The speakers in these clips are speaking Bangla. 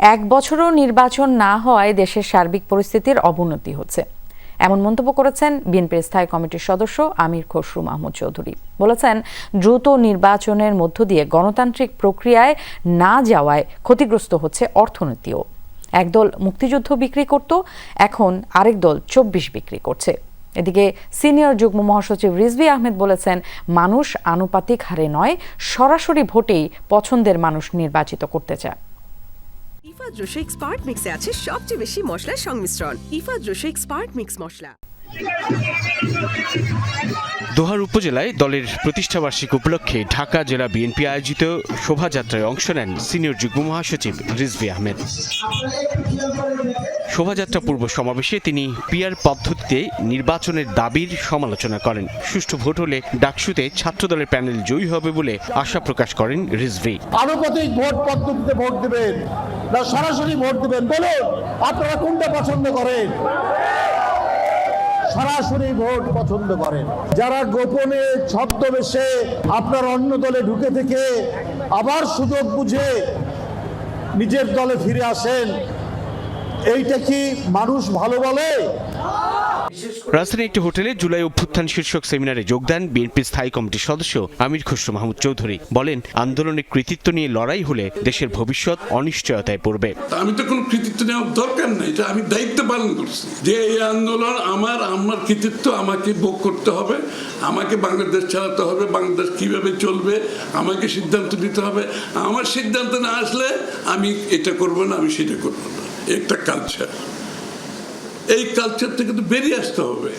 এক বছরও নির্বাচন না হওয়ায় দেশের সার্বিক পরিস্থিতির অবনতি হচ্ছে। এমন মন্তব্য করেছেন বিএনপির স্থায়ী কমিটির সদস্য আমির খসরু মাহমুদ চৌধুরী। বলেছেন, দ্রুত নির্বাচনের মধ্য দিয়ে গণতান্ত্রিক প্রক্রিয়ায় না যাওয়ায় ক্ষতিগ্রস্ত হচ্ছে অর্থনীতিও। একদল মুক্তিযুদ্ধ বিক্রি করত, এখন আরেক দল চব্বিশ বিক্রি করছে। এদিকে সিনিয়র যুগ্ম মহাসচিব রিজভি আহমেদ বলেছেন, মানুষ আনুপাতিক হারে নয়, সরাসরি ভোটেই পছন্দের মানুষ নির্বাচিত করতে চায়। ইফা জোশিক স্পার্ট মিক্সে আছে সবচেয়ে বেশি মশলার সংমিশ্রণ। ইফা জোশিক স্পার্ট মিক্স মশলা। দোহার উপজেলায় দলের প্রতিষ্ঠাবার্ষিকী উপলক্ষে ঢাকা জেলা বিএনপি আয়োজিত শোভাযাত্রায় অংশ নেন সিনিয়র যুগ্ম মহাসচিব রিজভি আহমেদ। শোভাযাত্রা পূর্ব সমাবেশে তিনি পিয়ার পদ্ধতিতে নির্বাচনের দাবির সমালোচনা করেন। সুষ্ঠু ভোট হলে ডাকসুতে ছাত্র দলের প্যানেল জয়ী হবে বলে আশা প্রকাশ করেন রিজভি। আনুপাতিক ভোট পদ্ধতিতে ভোট দিবেন। না, সরাসরি ভোট দেবেন। বলুন, আপনারা কোনটা পছন্দ করেন? সরাসরি ভোট পছন্দ করেন। যারা গোপনে ছদ্মবেশে আপনার অন্য দলে ঢুকে থেকে আবার সুযোগ বুঝে নিজের দলে ফিরে আসেন এইটা কি মানুষ ভালো বলে? রাজধানীর একটি হোটেলে জুলাই অভ্যুত্থান শীর্ষক সেমিনারে যোগ দেন বিএনপি স্থায়ী কমিটির সদস্য আমির খসরু মাহমুদ চৌধুরী। বলেন আন্দোলনের কৃতিত্ব নিয়ে লড়াই হলে দেশের ভবিষ্যৎ অনিশ্চয়তায় পড়বে। আমি তো কোনো কৃতিত্ব নেওয়ার দরকার নেই এটা আমি দায়িত্ব পালন করছি। যে এই আন্দোলন আমার আমার কৃতিত্ব আমাকে ভোগ করতে হবে আমাকে বাংলাদেশ চালাতে হবে বাংলাদেশ কীভাবে চলবে আমাকে সিদ্ধান্ত নিতে হবে। আমার সিদ্ধান্ত না আসলে আমি এটা করব না আমি সেটা করব না। একটা কালচার এই কালচার থেকে তো বেরিয়ে আসতে হবে।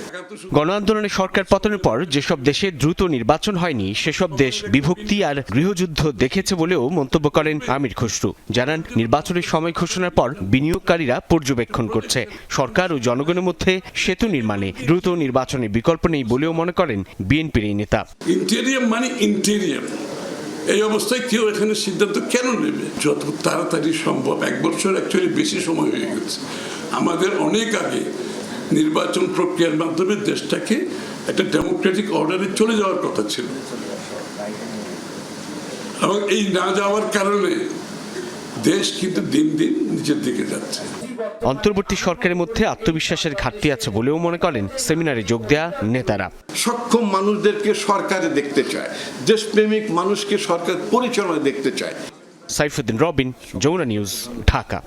গণ আন্দোলনে সরকার পতনের পর যেসব দেশে দ্রুত নির্বাচন হয়নি সেসব দেশ বিভক্তি আর গৃহযুদ্ধ দেখেছে বলেও মন্তব্য করেন আমির খসরু। জানান নির্বাচনের সময় ঘোষণার পর বিনিয়োগকারীরা পর্যবেক্ষণ করছে। সরকার ও জনগণের মধ্যে সেতু নির্মাণে দ্রুত নির্বাচনের বিকল্প নেই বলেও মনে করেন বিএনপির এই নেতা। ইন্টেরিয়াম মানে ইন্টেরিয়াম এই অবস্থায় কেউ এখানে সিদ্ধান্ত কেন নেবে? যত তাড়াতাড়ি সম্ভব, এক বছর অ্যাকচুয়ালি বেশি সময় হয়ে গেছে। আমাদের অনেক আগে নির্বাচন প্রক্রিয়ার মাধ্যমে দেশটাকে একটা ডেমোক্রেটিক অর্ডারে চলে যাওয়ার কথা ছিল। এবং এই না যাওয়ার কারণে দেশ কিন্তু দিন দিন নিচের দিকে যাচ্ছে। অন্তর্বর্তী সরকারের মধ্যে আত্মবিশ্বাসের ঘাটতি আছে বলেও মনে করেন সেমিনারে যোগ দেয়া নেতারা। সক্ষম মানুষদেরকে সরকারে দেখতে চায় দেশপ্রেমিক মানুষকে সরকার পরিচালনায় দেখতে চায়। সাইফুদ্দিন রবিন যমুনা নিউজ ঢাকা।